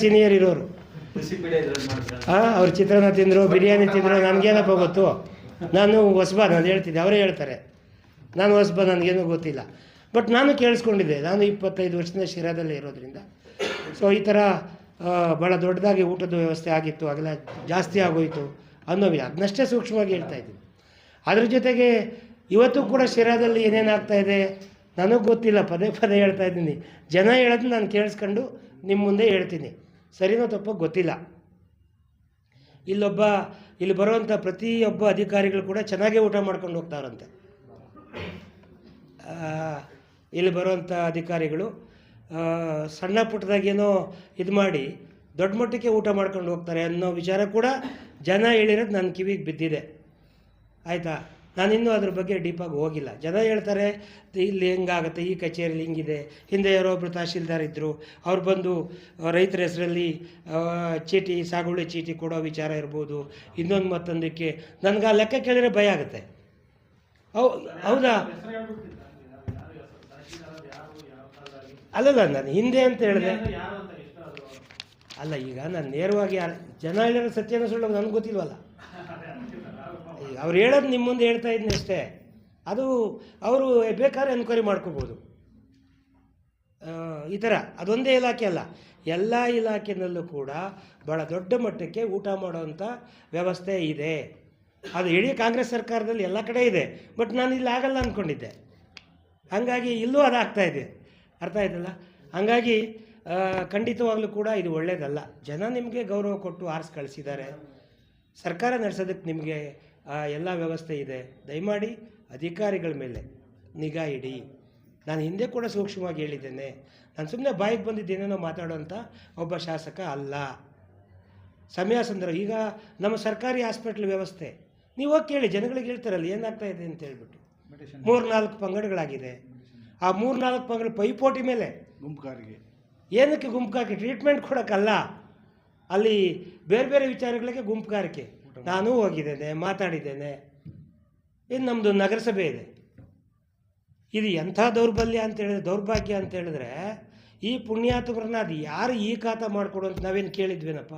Senior ಇರೋರು. ಹಾಂ ಅವ್ರು ಚಿತ್ರಾನ್ನ ತಿಂದರು, ಬಿರಿಯಾನಿ ತಿಂದರು, ನನಗೇನಪ್ಪ ಗೊತ್ತು? ನಾನು ಹೊಸಬ, ನಾನು ಹೇಳ್ತಿದ್ದೆ, ಅವರೇ ಹೇಳ್ತಾರೆ. ನಾನು ಹೊಸಬ, ನನಗೇನು ಗೊತ್ತಿಲ್ಲ. ಬಟ್ ನಾನು ಕೇಳಿಸ್ಕೊಂಡಿದ್ದೆ, ನಾನು ಇಪ್ಪತ್ತೈದು ವರ್ಷದಿಂದ ಶಿರಾದಲ್ಲೇ ಇರೋದ್ರಿಂದ. ಸೊ ಈ ಥರ ಭಾಳ ದೊಡ್ಡದಾಗಿ ಊಟದ ವ್ಯವಸ್ಥೆ ಆಗಿತ್ತು ಆಗಲ್ಲ ಜಾಸ್ತಿ ಆಗೋಯಿತು ಅನ್ನೋ ಅದನ್ನಷ್ಟೇ ಸೂಕ್ಷ್ಮವಾಗಿ ಹೇಳ್ತಾ ಇದ್ದೀನಿ. ಅದ್ರ ಜೊತೆಗೆ, ಇವತ್ತು ಕೂಡ ಶಿರಾದಲ್ಲಿ ಏನೇನಾಗ್ತಾ ಇದೆ? ನನಗೆ ಗೊತ್ತಿಲ್ಲ, ಪದೇ ಪದೇ ಹೇಳ್ತಾ ಇದ್ದೀನಿ. ಜನ ಹೇಳೋದು ನಾನು ಕೇಳಿಸ್ಕೊಂಡು ನಿಮ್ಮ ಮುಂದೆ ಹೇಳ್ತೀನಿ. ಸರಿನೋ ತಪ್ಪೋ ಗೊತ್ತಿಲ್ಲ. ಇಲ್ಲೊಬ್ಬ, ಇಲ್ಲಿ ಬರುವಂಥ ಪ್ರತಿಯೊಬ್ಬ ಅಧಿಕಾರಿಗಳು ಕೂಡ ಚೆನ್ನಾಗೇ ಊಟ ಮಾಡ್ಕೊಂಡು ಹೋಗ್ತಾರಂತೆ. ಇಲ್ಲಿ ಬರುವಂಥ ಅಧಿಕಾರಿಗಳು ಸಣ್ಣ ಪುಟ್ಟದಾಗೇನೋ ಇದು ಮಾಡಿ ದೊಡ್ಡ ಮಟ್ಟಕ್ಕೆ ಊಟ ಮಾಡ್ಕೊಂಡು ಹೋಗ್ತಾರೆ ಅನ್ನೋ ವಿಚಾರ ಕೂಡ ಜನ ಹೇಳಿರೋದು ನನ್ನ ಕಿವಿಗೆ ಬಿದ್ದಿದೆ. ಆಯಿತಾ? ನಾನಿನ್ನೂ ಅದ್ರ ಬಗ್ಗೆ ಡೀಪಾಗಿ ಹೋಗಿಲ್ಲ. ಜನ ಹೇಳ್ತಾರೆ, ಇಲ್ಲಿ ಹೆಂಗಾಗುತ್ತೆ? ಈ ಕಚೇರಿಲಿ ಹಿಂಗಿದೆ. ಹಿಂದೆ ಯಾರೋ ಒಬ್ಬರು ತಹಶೀಲ್ದಾರ್ ಇದ್ದರು ಅವ್ರು ಬಂದು, ರೈತರ ಹೆಸರಲ್ಲಿ ಚೀಟಿ, ಸಾಗುವಳಿ ಚೀಟಿ ಕೊಡೋ ವಿಚಾರ ಇರ್ಬೋದು. ಇನ್ನೊಂದು ಮತ್ತೊಂದಕ್ಕೆ ನನಗೆ ಆ ಲೆಕ್ಕ ಕೇಳಿದ್ರೆ ಭಯ ಆಗುತ್ತೆ. ಹೌ ಹೌದಾ? ಅಲ್ಲಲ್ಲ, ನಾನು ಹಿಂದೆ ಅಂತ ಹೇಳಿದೆ. ಅಲ್ಲ, ಈಗ ನಾನು ನೇರವಾಗಿ ಜನ ಹೇಳಿರೋ ಸತ್ಯನ ಸುಳ್ಳು ನನಗೆ ಗೊತ್ತಿಲ್ವಲ್ಲ. ಅವ್ರು ಹೇಳೋದು ನಿಮ್ಮ ಮುಂದೆ ಹೇಳ್ತಾ ಇದ್ದೀನಿ ಅಷ್ಟೇ. ಅದು ಅವರು ಬೇಕಾದ್ರೆ ಎನ್ಕ್ವೈರಿ ಮಾಡ್ಕೋಬೋದು. ಈ ಥರ ಅದೊಂದೇ ಇಲಾಖೆ ಅಲ್ಲ. ಎಲ್ಲ ಇಲಾಖೆಯಲ್ಲೂ ಕೂಡ ಭಾಳ ದೊಡ್ಡ ಮಟ್ಟಕ್ಕೆ ಊಟ ಮಾಡೋವಂಥ ವ್ಯವಸ್ಥೆ ಇದೆ. ಅದು ಇಡೀ ಕಾಂಗ್ರೆಸ್ ಸರ್ಕಾರದಲ್ಲಿ ಎಲ್ಲ ಕಡೆ ಇದೆ. ಬಟ್ ನಾನು ಇಲ್ಲಿ ಆಗಲ್ಲ ಅಂದ್ಕೊಂಡಿದ್ದೆ ಹಾಗಾಗಿ ಇಲ್ಲೂ ಅದಾಗ್ತಾ ಇದೆ. ಅರ್ಥ ಆಯ್ತಲ್ಲ? ಹಾಗಾಗಿ ಖಂಡಿತವಾಗ್ಲೂ ಕೂಡ ಇದು ಒಳ್ಳೆಯದಲ್ಲ ಜನ ನಿಮಗೆ ಗೌರವ ಕೊಟ್ಟು ಆರಿಸಿ ಕಳಿಸಿದ್ದಾರೆ. ಸರ್ಕಾರ ನಡೆಸೋದಕ್ಕೆ ನಿಮಗೆ ಎಲ್ಲ ವ್ಯವಸ್ಥೆ ಇದೆ. ದಯಮಾಡಿ ಅಧಿಕಾರಿಗಳ ಮೇಲೆ ನಿಗಾ ಇಡಿ. ನಾನು ಹಿಂದೆ ಕೂಡ ಸೂಕ್ಷ್ಮವಾಗಿ ಹೇಳಿದ್ದೇನೆ. ನಾನು ಸುಮ್ಮನೆ ಬಾಯಿಗೆ ಬಂದಿದ್ದೇನೇನೋ ಮಾತಾಡೋಂಥ ಒಬ್ಬ ಶಾಸಕ ಅಲ್ಲ. ಸಮಯ ಸಂದರ್ಭ ಈಗ ನಮ್ಮ ಸರ್ಕಾರಿ ಹಾಸ್ಪಿಟ್ಲ್ ವ್ಯವಸ್ಥೆ. ನೀವು ಹೋಗಿ ಕೇಳಿ ಜನಗಳಿಗೆ ಹೇಳ್ತಾರಲ್ಲ ಏನಾಗ್ತಾ ಇದೆ ಅಂತ ಹೇಳ್ಬಿಟ್ಟು. ಮೂರು ನಾಲ್ಕು ಪಂಗಡಗಳಾಗಿದೆ. ಆ ಮೂರು ನಾಲ್ಕು ಪಂಗಡ ಪೈಪೋಟಿ ಮೇಲೆ. ಗುಂಪುಗಾರಿಗೆ. ಏನಕ್ಕೆ ಗುಂಪುಗಾರಿಕೆ ಟ್ರೀಟ್ಮೆಂಟ್ ಕೊಡೋಕ್ಕಲ್ಲ ಅಲ್ಲಿ ಬೇರೆ ಬೇರೆ ವಿಚಾರಗಳಿಗೆ ಗುಂಪುಗಾರಿಕೆ. ನಾನು ಹೋಗಿದ್ದೇನೆ ಮಾತಾಡಿದ್ದೇನೆ. ಇದು ನಮ್ಮದು ನಗರಸಭೆ ಇದೆ. ಇದು ಎಂಥ ದೌರ್ಬಲ್ಯ ಅಂತ ಹೇಳಿದ್ರೆ ದೌರ್ಭಾಗ್ಯ ಅಂತ ಹೇಳಿದ್ರೆ ಈ ಪುಣ್ಯಾತ್ಮರನ್ನ ಅದು ಯಾರು ಈ ಖಾತ ಮಾಡಿಕೊಡು ಅಂತ ನಾವೇನು ಕೇಳಿದ್ವೇನಪ್ಪ?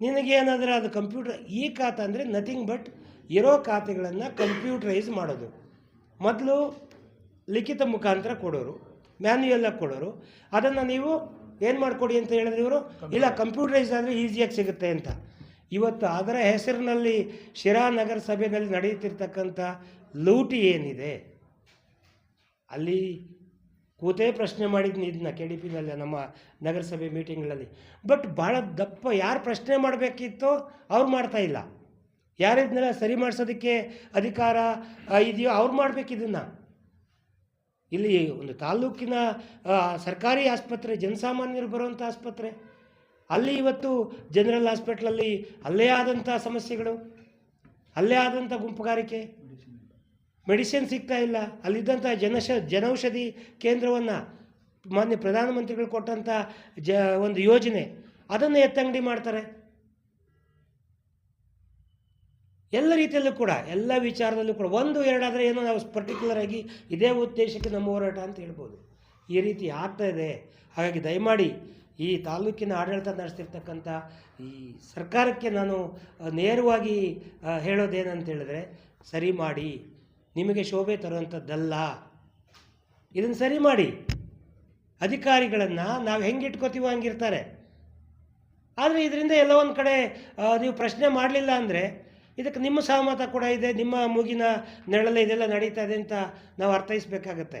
ನಿನಗೇನಾದರೆ ಅದು ಕಂಪ್ಯೂಟರ್ ಈ ಖಾತ ಅಂದರೆ ನಥಿಂಗ್ ಬಟ್ ಇರೋ ಖಾತೆಗಳನ್ನು ಕಂಪ್ಯೂಟರೈಸ್ ಮಾಡೋದು. ಮೊದಲು ಲಿಖಿತ ಮುಖಾಂತರ ಕೊಡೋರು ಮ್ಯಾನ್ಯುಯಲ್ಲಾಗಿ ಕೊಡೋರು. ಅದನ್ನು ನೀವು ಏನು ಮಾಡಿಕೊಡಿ ಅಂತ ಹೇಳಿದ್ರೆ ಇವರು ಇಲ್ಲ ಕಂಪ್ಯೂಟರೈಸ್ ಆದರೆ ಈಸಿಯಾಗಿ ಸಿಗುತ್ತೆ ಅಂತ. ಇವತ್ತು ಅದರ ಹೆಸರಿನಲ್ಲಿ ಶಿರಾ ನಗರಸಭೆಯಲ್ಲಿ ನಡೆಯುತ್ತಿರ್ತಕ್ಕಂಥ ಲೂಟಿ ಏನಿದೆ? ಅಲ್ಲಿ ಕೂತೇ ಪ್ರಶ್ನೆ ಮಾಡಿದ್ನಿ ಇದನ್ನ ಕೆ ಡಿ ಪಿನಲ್ಲಿ ನಮ್ಮ ನಗರಸಭೆ ಮೀಟಿಂಗ್ಗಳಲ್ಲಿ. ಬಟ್ ಭಾಳ ದಪ್ಪ ಯಾರು ಪ್ರಶ್ನೆ ಮಾಡಬೇಕಿತ್ತೋ ಅವ್ರು ಮಾಡ್ತಾ ಇಲ್ಲ. ಯಾರಿದ್ನೆಲ್ಲ ಸರಿ ಮಾಡಿಸೋದಕ್ಕೆ ಅಧಿಕಾರ ಇದೆಯೋ ಅವ್ರು ಮಾಡ್ಬೇಕು ಇದನ್ನು ಇಲ್ಲಿ ಒಂದು ತಾಲೂಕಿನ ಸರ್ಕಾರಿ ಆಸ್ಪತ್ರೆ, ಜನಸಾಮಾನ್ಯರು ಬರುವಂಥ ಆಸ್ಪತ್ರೆ. ಅಲ್ಲಿ ಇವತ್ತು ಜನರಲ್ ಹಾಸ್ಪಿಟ್ಲಲ್ಲಿ ಅಲ್ಲೇ ಆದಂಥ ಸಮಸ್ಯೆಗಳು, ಅಲ್ಲೇ ಆದಂಥ ಗುಂಪುಗಾರಿಕೆ. ಮೆಡಿಸಿನ್ ಸಿಗ್ತಾ ಇಲ್ಲ. ಅಲ್ಲಿದ್ದಂಥ ಜನಶ, ಜನೌಷಧಿ ಕೇಂದ್ರವನ್ನು ಮಾನ್ಯ ಪ್ರಧಾನಮಂತ್ರಿಗಳು ಕೊಟ್ಟಂಥ ಜ, ಒಂದು ಯೋಜನೆ, ಅದನ್ನು ಎತ್ತಂಗಡಿ ಮಾಡ್ತಾರೆ. ಎಲ್ಲ ರೀತಿಯಲ್ಲೂ ಕೂಡ, ಎಲ್ಲ ವಿಚಾರದಲ್ಲೂ ಕೂಡ, ಒಂದು, ಎರಡಾದರೆ ಏನೋ ನಾವು ಪರ್ಟಿಕ್ಯುಲರ್ ಆಗಿ ಇದೇ ಉದ್ದೇಶಕ್ಕೆ ನಮ್ಮ ಹೋರಾಟ ಅಂತ ಹೇಳ್ಬೋದು. ಈ ರೀತಿ ಆಗ್ತಾ ಇದೆ. ಹಾಗಾಗಿ ದಯಮಾಡಿ ಈ ತಾಲೂಕಿನ ಆಡಳಿತ ನಡೆಸ್ತಿರ್ತಕ್ಕಂಥ ಈ ಸರ್ಕಾರಕ್ಕೆ ನಾನು ನೇರವಾಗಿ ಹೇಳೋದೇನಂತ ಹೇಳಿದ್ರೆ ಸರಿ ಮಾಡಿ, ನಿಮಗೆ ಶೋಭೆ ತರುವಂಥದ್ದಲ್ಲ, ಇದನ್ನು ಸರಿ ಮಾಡಿ. ಅಧಿಕಾರಿಗಳನ್ನು ನಾವು ಹೆಂಗೆ ಇಟ್ಕೋತೀವೋ ಹಂಗಿರ್ತಾರೆ. ಆದರೆ ಇದರಿಂದ ಎಲ್ಲ ಒಂದು ಕಡೆ ನೀವು ಪ್ರಶ್ನೆ ಮಾಡಲಿಲ್ಲ ಅಂದರೆ ಇದಕ್ಕೆ ನಿಮ್ಮ ಸಹಮತ ಕೂಡ ಇದೆ, ನಿಮ್ಮ ಮೂಗಿನ ನೆರಳಲ್ಲಿ ಇದೆಲ್ಲ ನಡೀತಾ ಇದೆ ಅಂತ ನಾವು ಅರ್ಥೈಸಬೇಕಾಗತ್ತೆ.